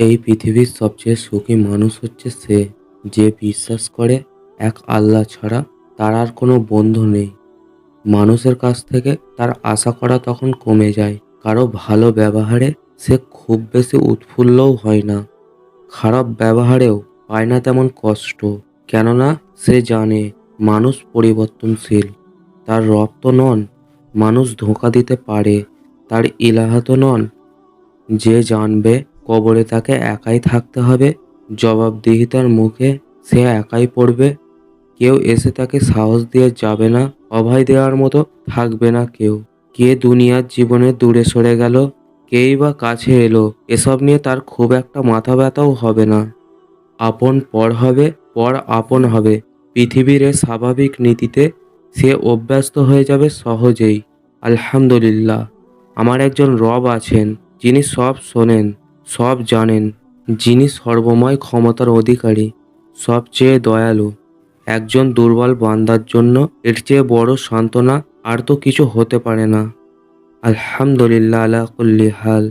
এই পৃথিবীর সবচেয়ে সুখী মানুষ হচ্ছে সে, যে বিশ্বাস করে এক আল্লাহ ছাড়া তার আর কোনো বন্ধু নেই। মানুষের কাছ থেকে তার আশা করা তখন কমে যায়। কারও ভালো ব্যবহারে সে খুব বেশি উৎফুল্লও হয় না। খারাপ ব্যবহারেও পায় না তেমন কষ্ট। কেননা সে জানে মানুষ পরিবর্তনশীল। তার রব তো নন, মানুষ ধোঁকা দিতে পারে। তার ইলাহা তো নন, যে জানবে কবরে তাকে একাই থাকতে হবে। জবাবদিহিতার মুখে সে একাই পড়বে। কেউ এসে তাকে সাহস দিয়ে যাবে না, অভয় দেওয়ার মতো থাকবে না কেউ। কে দুনিয়ার জীবনে দূরে সরে গেল, কেই বা কাছে এলো, এসব নিয়ে তার খুব একটা মাথা ব্যথাও হবে না। আপন পর হবে, পর আপন হবে। পৃথিবীর স্বাভাবিক নীতিতে সে অভ্যস্ত হয়ে যাবে সহজেই। আলহামদুলিল্লাহ, আমার একজন রব আছেন, যিনি সব শোনেন। সব জানেন, যিনি সর্বময় ক্ষমতার অধিকারী, সবচেয়ে দয়ালু। একজন দুর্বল বান্দার জন্য এর চেয়ে বড় সান্ত্বনা আর তো কিছু হতে পারে না। আলহামদুলিল্লাহ আলা কুল্লি হাল।